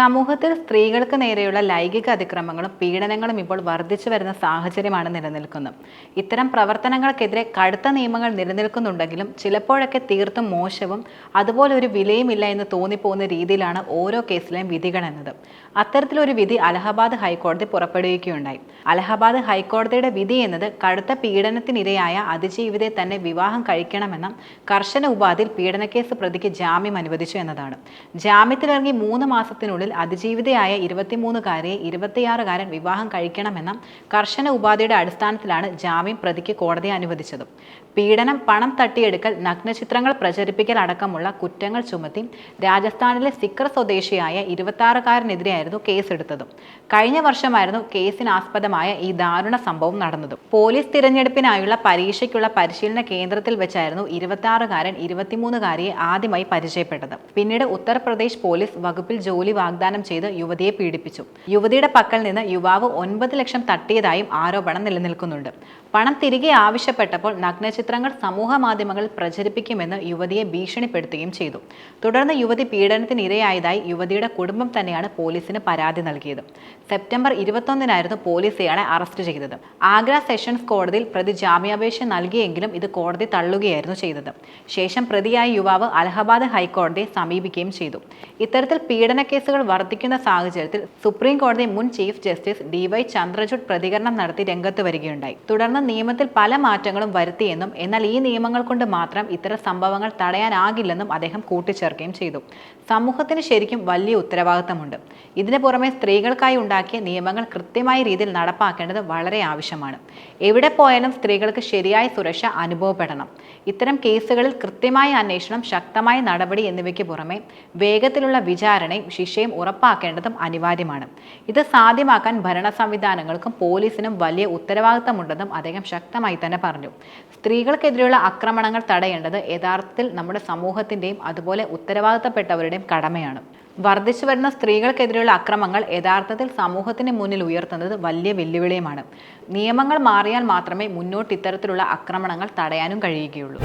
സമൂഹത്തിൽ സ്ത്രീകൾക്ക് നേരെയുള്ള ലൈംഗിക അതിക്രമങ്ങളും പീഡനങ്ങളും ഇപ്പോൾ വർദ്ധിച്ചു വരുന്ന സാഹചര്യമാണ് നിലനിൽക്കുന്നത്. ഇത്തരം പ്രവർത്തനങ്ങൾക്കെതിരെ കടുത്ത നിയമങ്ങൾ നിലനിൽക്കുന്നുണ്ടെങ്കിലും ചിലപ്പോഴൊക്കെ തീർത്തും മോശവും അതുപോലെ ഒരു വിലയുമില്ല എന്ന് തോന്നിപ്പോകുന്ന രീതിയിലാണ് ഓരോ കേസിലെയും വിധികൾ എന്നത് അത്തരത്തിലൊരു വിധി അലഹബാദ് ഹൈക്കോടതി പുറപ്പെടുവിക്കുകയുണ്ടായി. അലഹബാദ് ഹൈക്കോടതിയുടെ വിധി എന്നത് കടുത്ത പീഡനത്തിനിരയായ അതിജീവിതയെ തന്നെ വിവാഹം കഴിക്കണമെന്ന കർശന ഉപാധിയിൽ പീഡനക്കേസ് പ്രതിക്ക് ജാമ്യം അനുവദിച്ചു എന്നതാണ്. ജാമ്യത്തിലിറങ്ങി മൂന്ന് മാസത്തിനുള്ളിൽ അതിജീവിതയായ ഇരുപത്തിമൂന്നുകാരിയെ ഇരുപത്തിയാറുകാരൻ വിവാഹം കഴിക്കണമെന്ന കർശന ഉപാധിയുടെ അടിസ്ഥാനത്തിലാണ് ജാമ്യം പ്രതിക്ക് കോടതി അനുവദിച്ചത്. പീഡനം പണം തട്ടിയെടുക്കൽ നഗ്നചിത്രങ്ങൾ പ്രചരിപ്പിക്കൽ അടക്കമുള്ള കുറ്റങ്ങൾ ചുമത്തി രാജസ്ഥാനിലെ സിക്കർ സ്വദേശിയായ ഇരുപത്തിയാറുകാരനെതിരെയായിരുന്നു കേസെടുത്തത്. കഴിഞ്ഞ വർഷമായിരുന്നു കേസിനാസ്പദമായ ഈ ദാരുണ സംഭവം നടന്നത്. പോലീസ് തിരഞ്ഞെടുപ്പിനായുള്ള പരീക്ഷയ്ക്കുള്ള പരിശീലന കേന്ദ്രത്തിൽ വെച്ചായിരുന്നു ഇരുപത്തിയാറുകാരൻ ഇരുപത്തിമൂന്നുകാരിയെ ആദ്യമായി പരിചയപ്പെട്ടത്. പിന്നീട് ഉത്തർപ്രദേശ് പോലീസ് വകുപ്പിൽ ജോലി വാഗ്ദാനം ചെയ്ത് യുവതിയെ പീഡിപ്പിച്ചു. യുവതിയുടെ പക്കൽ നിന്ന് യുവാവ് ഒൻപത് ലക്ഷം തട്ടിയതായും ആരോപണം നിലനിൽക്കുന്നുണ്ട്. പണം തിരികെ ആവശ്യപ്പെട്ടപ്പോൾ നഗ്നചിത്രങ്ങൾ സമൂഹ മാധ്യമങ്ങളിൽ പ്രചരിപ്പിക്കുമെന്ന് യുവതിയെ ഭീഷണിപ്പെടുത്തുകയും ചെയ്തു. തുടർന്ന് യുവതി പീഡനത്തിന് ഇരയായതായി യുവതിയുടെ കുടുംബം തന്നെയാണ് പോലീസിന് പരാതി നൽകിയത്. സെപ്റ്റംബർ ഇരുപത്തൊന്നിനായിരുന്നു പോലീസ് ഇയാളെ അറസ്റ്റ് ചെയ്തത്. ആഗ്ര സെഷൻസ് കോടതിയിൽ പ്രതി ജാമ്യാപേക്ഷ നൽകിയെങ്കിലും ഇത് കോടതി തള്ളുകയായിരുന്നു ചെയ്തത്. ശേഷം പ്രതിയായ യുവാവ് അലഹബാദ് ഹൈക്കോടതിയെ സമീപിക്കുകയും ചെയ്തു. ഇത്തരത്തിൽ പീഡന വർദ്ധിക്കുന്ന സാഹചര്യത്തിൽ സുപ്രീം കോടതി മുൻ chief justice D Y Chandrachud പ്രതികരണം നടത്തി രംഗത്ത് വരികയുണ്ടായി. തുടർന്ന് നിയമത്തിൽ പല മാറ്റങ്ങളും വരുത്തിയെന്നും എന്നാൽ ഈ നിയമങ്ങൾ കൊണ്ട് മാത്രം ഇത്തരം സംഭവങ്ങൾ തടയാനാകില്ലെന്നും അദ്ദേഹം കൂട്ടിച്ചേർക്കുകയും ചെയ്തു. സമൂഹത്തിന് ശരിക്കും വലിയ ഉത്തരവാദിത്തമുണ്ട്. ഇതിനു പുറമെ സ്ത്രീകൾക്കായി ഉണ്ടാക്കിയ നിയമങ്ങൾ കൃത്യമായ രീതിയിൽ നടപ്പാക്കേണ്ടത് വളരെ ആവശ്യമാണ്. എവിടെ പോയാലും സ്ത്രീകൾക്ക് ശരിയായ സുരക്ഷ അനുഭവപ്പെടണം. ഇത്തരം കേസുകളിൽ കൃത്യമായ അന്വേഷണം ശക്തമായ നടപടി എന്നിവയ്ക്ക് പുറമെ വേഗത്തിലുള്ള വിചാരണയും ശിക്ഷയും ഉറപ്പാക്കേണ്ടതും അനിവാര്യമാണ്. ഇത് സാധ്യമാക്കാൻ ഭരണ സംവിധാനങ്ങൾക്കും പോലീസിനും വലിയ ഉത്തരവാദിത്തമുണ്ടെന്നും അദ്ദേഹം ശക്തമായി തന്നെ പറഞ്ഞു. സ്ത്രീകൾക്കെതിരെയുള്ള ആക്രമണങ്ങൾ തടയേണ്ടത് യഥാർത്ഥത്തിൽ നമ്മുടെ സമൂഹത്തിന്റെയും അതുപോലെ ഉത്തരവാദിത്തപ്പെട്ടവരുടെയും കടമയാണ്. വർദ്ധിച്ചു വരുന്ന സ്ത്രീകൾക്കെതിരെയുള്ള അക്രമങ്ങൾ യഥാർത്ഥത്തിൽ സമൂഹത്തിന് മുന്നിൽ ഉയർത്തുന്നത് വലിയ വെല്ലുവിളിയുമാണ്. നിയമങ്ങൾ മാറിയാൽ മാത്രമേ മുന്നോട്ട് ഇത്തരത്തിലുള്ള ആക്രമണങ്ങൾ തടയാനും കഴിയുകയുള്ളൂ.